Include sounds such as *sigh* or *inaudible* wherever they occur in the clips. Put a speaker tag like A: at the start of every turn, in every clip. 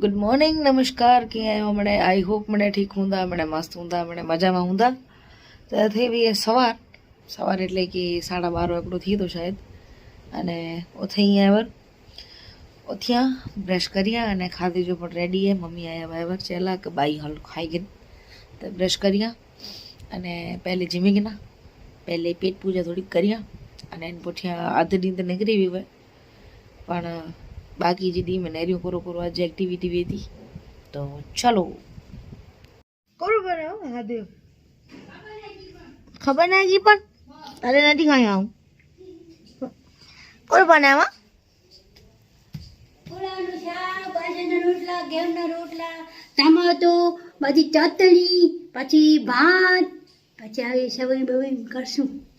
A: Good morning नमस्कार कीअं आहियो मिड़े आई होप मिड़े ठीकु हूंदा मिड़े मस्तु हूंदा मिड़े मज़ा में हूंदा त થઈ વીએ સવાર સવાર એટલે કે સાડા બાર વાગડો થયો તો શાયદ અને ઉથી આવ્યા ઉથિયા બ્રશ કર્યા અને ખાધી જો પણ રેડી હે મમ્મી આયા બરાબર ચેલા કે બાઈ હાલ ખાઈ ગઈ તો બ્રશ કર્યા અને પહેલે જીમી ગયા પહેલે પેટ પૂજા થોડીક કર્યા અને એને પોઠિયા આધ દી તો નીકળી વી હોય પણ બાકી જે દી મને કરો પૂરો પૂરો આજે એક્ટિવિટી હતી. તો ચલો. કોણ બનાવો હા દેવ ખબર ના ગઈ પણ? અરે નથી ખાઈ આવું. કોણ બનાવા
B: ફુલાનું પછી બાજરાના રોટલા ઘેવના રોટલા ટમાટો બધી ચટણી પછી ભાત પછી આવી સવાઈ બવઈ કરશું.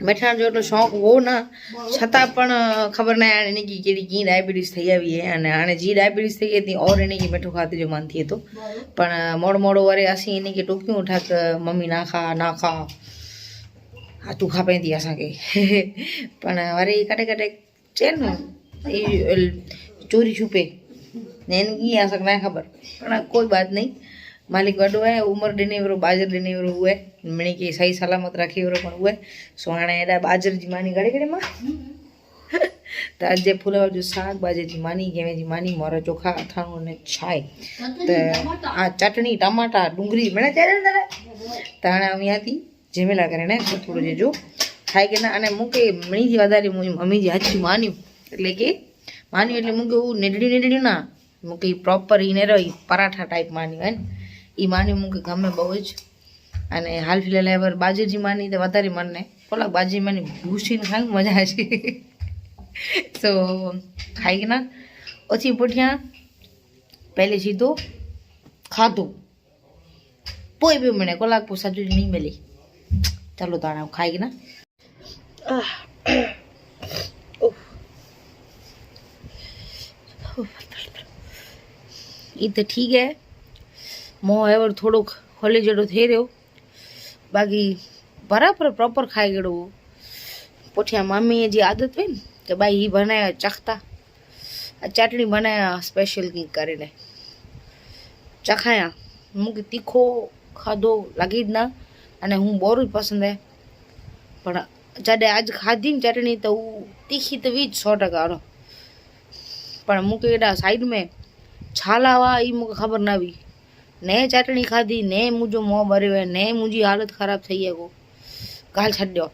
A: બેઠા જો એટલો શોખ હો ના, છતાં પણ ખબર ના આને કી કેડી ઘી ડાયાબિટીસ થઈ આવી હે અને આને જી ડાયાબિટીસ થઈ ગઈ હતી, ઓર એને કે બેઠો ખાતી જો માનતી હતો પણ મોડ મોડો વારે આસી એને કે ટોક્યું ઉઠા કે મમ્મી ના ખા ના ખા. આ તું ખા પેંતી અસાંકે *laughs* પણ વારે કાટે કાટે ચેન એ ચોરી છુપે. ને એને ઘી આસક ના ખબર. પણ કોઈ વાત નહીં. मालिक गॾु आहे उमिरि ॾिनी वियो ॿाजर ॾिनी वियो उहे मिणी की सही सलामत रखी वियो पर उहे सो हाणे हेॾा ॿाजर जी मानी घणे घणे मां त अॼु जे फुलाव जो साग बाजे जी मानी गेवे जी मानी मोर चोखा अथाणो अने छाए त हा चटणी टमाटा डुंगरी भेण चैनल त हाणे आउं यहाँ थी जंहिंमहिल करे ने थोरो जेजो ठाहे करे અને મૂકે મણી જી વધારે મુંहिંજી મમ્મી જી હાચું માન્યું એટલે કે માન્યું એટલે મૂકે એવું નીડડ્યું નીડડ્યું ના મૂકે પ્રોપર ઈને રહી પરાઠા ટાઈપ માન્યું હોય ને એ માની મૂકે ગમે બહુ જ. અને હાલ ફિલહાલ હવે બાજુજી માની તો વધારે મને પોલા બાજી માની ભૂસીને ખાઈ મજા છે. તો ખાઈ ના? પછી પોઠિયા પહેલે સીધું ખાધું. પોઈ બી મને કલાક પો સાજુ નહીં મળી. ચાલો તાણા ખાઈ ના? એ તો ઠીક હે. મોં એવર થોડોક ખોલી જેડો થઈ રહ્યો. બાકી બરાબર પ્રોપર ખાઈ ગયો પોઠિયા મમ્મીએ જે આદત હોય ને, કે ભાઈ એ બનાવ્યા ચખતા. આ ચાટણી બનાવ્યા સ્પેશિયલ કંઈક કરીને. ચખાયા. હું કે તીખો ખાધો લાગી જ ના. અને હું બોરું જ પસંદ હે. પણ જ્યારે આજ ખાધી ને ચટણી તો હું તીખી તો વીજ સો ટકા પણ મૂકી એડા સાઈડ મેં. છાલાવા એ મૂકે ખબર ના આવી. ने चटनी खाधी ने मुझो मोह भर ने मुझी हालत खराब थी है गाल छो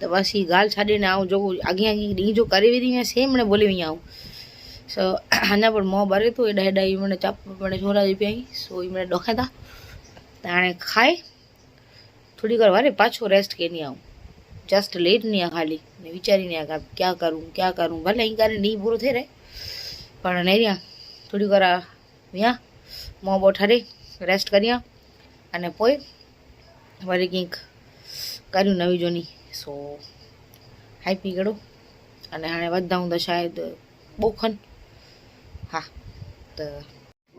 A: तो बस ये गाल छे जो आगे आगे डीजो कर सेम ने बोली आऊँ सो अना पर मोह भरे तो एडा एडा मैंने चाप मैंने छोरा दी पी सो ये मैंने डोखा था तो हाँ खाए थोड़ी घर वाले पाछों रेस्ट के नहीं आऊँ जस्ट लेट नहीं आ खाली विचारी नहीं आ क्या करूँ क्या करूँ भले कर कहीं पूरा थे रहे पर नहीं थोड़ी घर आ મોં બોઠારી ઠરી રેસ્ટ કર્યા અને પોઈ વળી કંઈક કર્યું નવી જૂની. સો હાઈ પી ગયો અને હાणे વધતા હું તો શાયદ બોખન. હા, તો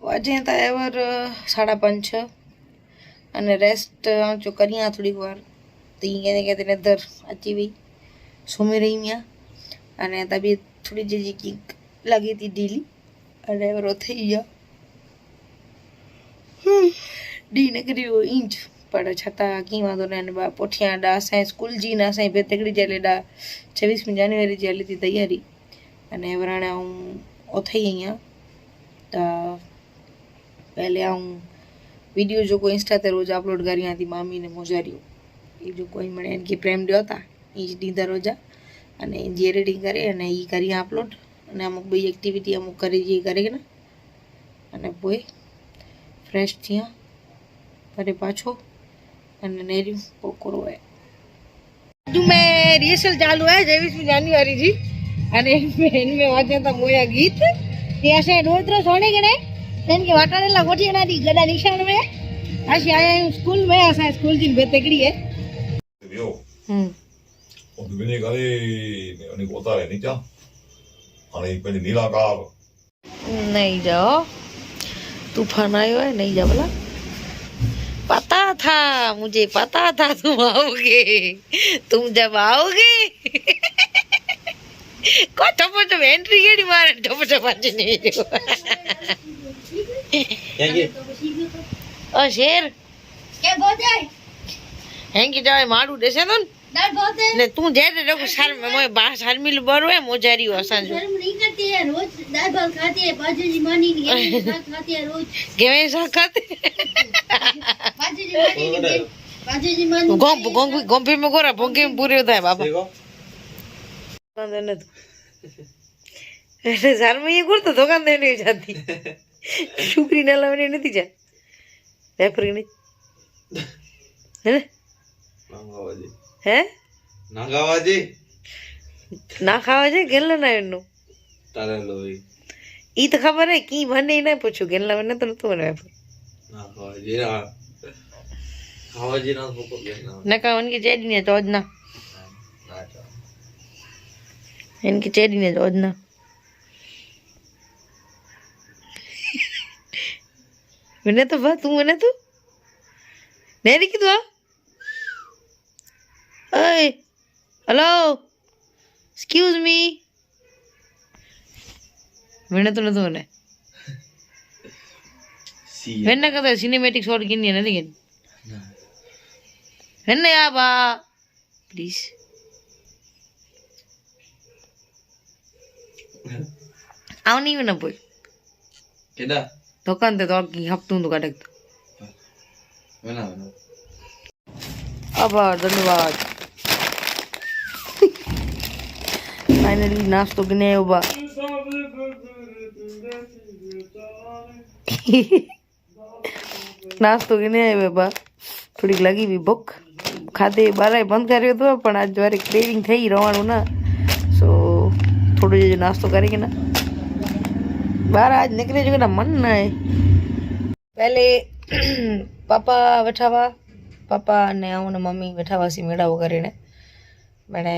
A: વાજે તો એવર સાડા પાંચ છ. અને રેસ્ટ આંચો કર્યા થોડીક વાર. તો એ કહે કે તેને દર અચી વી સુમી રહી ત્યાં અને તબિયત થોડી જે કંઈક લાગી હતી ઢીલી. અને એવરો થઈ ગયા. ડી નગરીઓ ઇંચ પણ છતાં કંઈ વાંધો નહીં. અને બા, પોઠિયા, ડા, સાંઈ સ્કૂલજીના સાંઈ બે તેગડી જાય ડા છવ્વીસમી જાન્યુઆરી જે લીધી તૈયારી. અને વરાણે, હું ઓથાઈ અહીંયા. તો, પહેલે હું વીડિયો જો કોઈ ઇન્સ્ટા તે રોજ અપલોડ કરી હતી મામીને મોજાર્યું એ જો કોઈ મને એને કે પ્રેમ ડ્યો હતા એ જ દીધા રોજા. અને જે રીડિંગ કરી અને એ કરી અપલોડ. અને અમુક બી એક્ટિવિટી અમુક કરી જે કરીને અને કોઈ ફ્રેશ થયા ફરી પાછો અને नेरियो पोकरो है जो मैं रिहर्सल चालू है तेईसवीं जान्युआरी जी અને इनमें वाजता मोया गीत ये ऐसे रोज रोज होने के नहीं इनके वाटानेला गोठी ना दी गदा निशान में अशी आया हूँ स्कूल में असां स्कूल जी बेतगड़ी है
C: पियो
A: હમ
C: और विने करे उन्हें होता है नीचा અને એ પેલી નીલાકાર
A: नहीं जाओ तूफान आयो है नहीं जा बोला पता था मुझे पता था तुम आओगे तुम जब आओगे को टपो टप एंट्री केड़ी मारे टपो टप आज नहीं जो ओ शेर
B: કે બોતે
A: हेंगी जावे माडू देसे तो ને તું જ્યારે રઘુ શર્મ મોય બા શર્મિલ બરો
B: એ મોજારી હો સાંજો. શર્મ નહીં કરતી હે રોજ દાળ ભાત ખાતી હે બાજુજી માની ની શાક
A: ખાતી હે રોજ.
B: કેવે શાક ખાતી? બાજુજી માની ની બાજુજી
A: માની ગોંગ ગોંગ ગોંભી મે ગોરા ભોંગી મે પૂર્યો થાય બાપા. દુકાન એટલે જારમાં એ કરતો દુકાન દઈને જાતી છોકરી ના લાવવાની નથી જા. રેફરી નહીં? *laughs* હે ને? હે? ના ખાવાજી ના ખાવાજી ગેલા ના એનું
D: તારે લોઈ
A: ઈ તો ખબર હે કી મને ના પૂછ્યું. ગેલા મને તો નતું મને ના
D: ખાવાજી ના ખાવાજી ના ભૂકો ગેલા ના
A: ખાવન કે જેડી ને તો જ
D: ના.
A: એન કે ચેડી ને જ ના. *laughs* મને તો ભા તું મને
D: તું?
A: મેં કીધું આ ஏய் ஹலோ எக்ஸ்கியூஸ் மீ விண்ணத்துள்ளது ஒன்று வெண்ண கதை? சினிமேட்டிக் ஷோட்டுக்கு என்னது வெண்ணையாபா ப்ளீஸ்
D: அவனையும்
A: வேணா போய். கேடா தொக்காந்த தொக்கி ஹப்தும் கடக்து
D: வேணா வேணா
A: அபா தன்யவாத் ફાઇનલી નાસ્તો બને ઊભા નાસ્તો ગને આવ્યો બા થોડીક લાગી બી ભૂખ. ખાધે બારાય બંધ કર્યો હતો પણ આજ જયારે ક્રેવિંગ થઈ રવાનું ના. સો થોડું જે નાસ્તો કરી ના. બાર આજ નીકળે છે મન ના પહેલે *clears throat* પાપા બેઠાવા પાપા અને હું ને મમ્મી બેઠાવાસી મેળાવો કરીને મને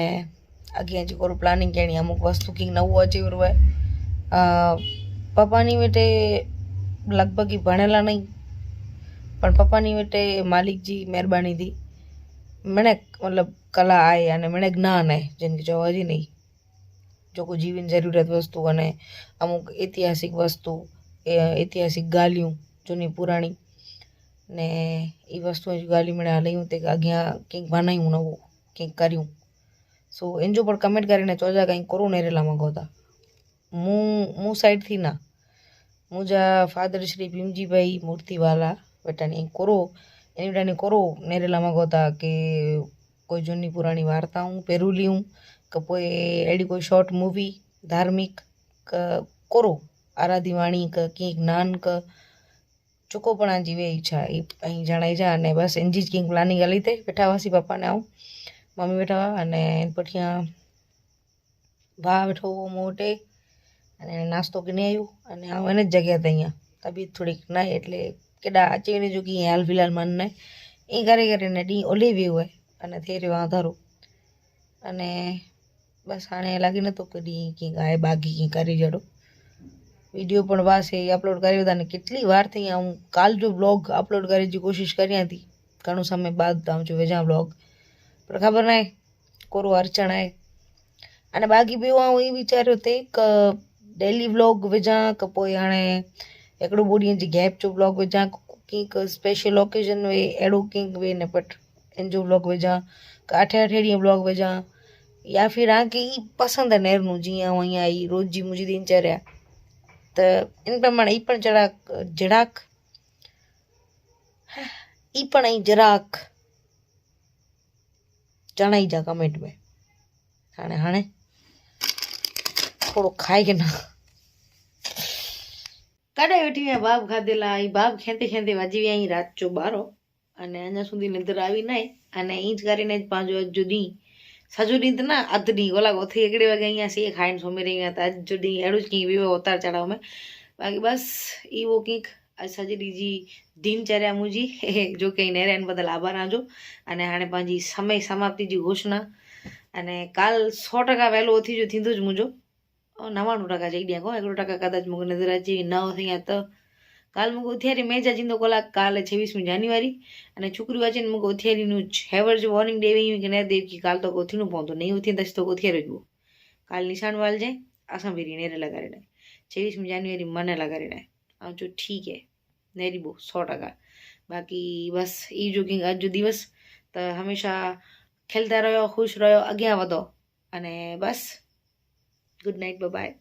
A: કોરું પ્લાનિંગ કહેણી અમુક વસ્તુ નવું અચી હોય. પપ્પાની વેટે લગભગ એ ભણેલા નહીં. પણ પપ્પાની વેટે માલિકજી મહેરબાની હતી મને મતલબ કલા આય અને મને જ્ઞાન આય જિંદગી જો હજી નહીં. જો કોઈ જીવન જરૂરિયાત વસ્તુ અને અમુક ઐતિહાસિક વસ્તુ ઐતિહાસિક ગાલિયું જૂની પુરાણી ને એ વસ્તુ ગાલી મને હલાયું તે કે અગિયાર કંઈક બનાવ્યું નવું, કંઈક કર્યું. સો એન જો પણ કમેન્ટ કરીને ચોજા કંઈક કરું ને રેલા હતા હું હું સાઈડથી ના. મુજા ફાધર શ્રી ભીમજીભાઈ મૂર્તિવાલા બેટાની અહીં કોરો. એની બેટાની કોરો નેરેલા હતા કે કોઈ જૂની પુરાણી વાર્તાઓ હું કે કોઈ એડી કોઈ શોર્ટ મૂવી ધાર્મિક કરો. આરાધીવાણી આરાધી વાણી કે કંઈક જ્ઞાન કે આ જીવે ઈચ્છા. એ અહીં જણાઈ જા અને બસ એનજી જ કંઈક પ્લાનિંગ આ લીધે. બેઠા વાસી પપ્પાને આવું. મમ્મી બેઠા અને પછી ભા બેઠો મોટે અને નાસ્તો કે નહીં આવ્યું અને આવું એને જ જગ્યા હતા અહીંયા. તબિયત થોડીક ના એટલે કેડા આચીને જો કે હાલ ફિલહાલમાં ને એ ઘરે કરીને ડી ઓલી બી હોય અને થઈ રહ્યો આધારું. અને બસ આને લાગી નહોતું કે ડી કંઈક આ બાકી કંઈક કરી જડો. વીડિયો પણ બસ એ અપલોડ કર્યો હતા અને કેટલી વાર થઈ હું કાલ જો બ્લોગ અપલોડ કરી કોશિશ કરી હતી. ઘણું સમય બાદ આમ છું વેજા બ્લોગ પણ ખબર નહીં કોરું અડચણ आहे અને બાકી ॿियो आउं ई वीचारियो ते क डेली व्लॉग विझां की पोइ हाणे हिकिड़ो ॿ ॾींहं जी गैप जो व्लॉग विझां कंहिं स्पेशल ओकेजन वे अहिड़ो कंहिं वे न बट इन जो व्लॉग विझां का अठे अठे ॾींहं व्लॉग विझां या फिर हाणे ई पसंदि आहे नेरनूं जीअं आउं हीअं आई रोज़ जी मुंहिंजी दिनचर्या त इन प्रमाणे ई पण जड़ाक जड़ाक ई पण ऐं जराक જણાવી જા કમેન્ટ મેં. હાણે હાણે. થોડો ખાઈ કે ના. કાઢે બેઠી બાપ ખાધેલા એ બાપ ખેંતી ખેંતી વાજી અહીં રાત ચો બારો અને અહીંયા સુધી નિંદર આવી નહીં. અને એ જ કરીને જ પાંચ વાજ જુદી. સાજુ રીત ના અધની ઓલા ઓથી એકડે વાગે અહીંયા છે ખાઈને સોમી રહી હતા. આજ જુદી. એડું જ કંઈક વિવો ઉતાર ચડાવ મેં બાકી બસ એવો કંઈક સજડીજી દિનચર્યા મુજી જો કે એને રેન બદલ આભાર આજો. અને હાણે પાંજી સમય સમાપ્તિજી ઘોષણા. અને કાલ સો ટકા વહેલો ઓથી જો થીંદું જ મુજો. નવાણું ટકા જઈ ગયા કહો એકડો ટકા કદાચ મુગો નજર જેવી ન થયા તો. કાલ મુગો અત્યારે મેં જ જીંદો કોલા કાલે છવ્વીસમી જાન્યુઆરી. અને છોકરી વાંચીને મુગો અત્યારેનું હેવર જે વોર્નિંગ ડે એવું કે ના દેવ કે કાલ તો ગોથીનું પહોંચો, નહીં ઉથી દસ તો ગોથિયારે જ કાલ નિશાન વાલ જાય, આસામ વેરી નેરે લગાડી નાખે. છવ્વીસમી જાન્યુઆરી મને લગાડી નાખે. चयो ठीकु है नेरिबो सौ टका बाक़ी बसि ई जो की अॼु जो दिवस त हमेशह खिलंदा रहियो ख़ुशि रहियो अॻियां वधो अने बसि गुड नाइट बाय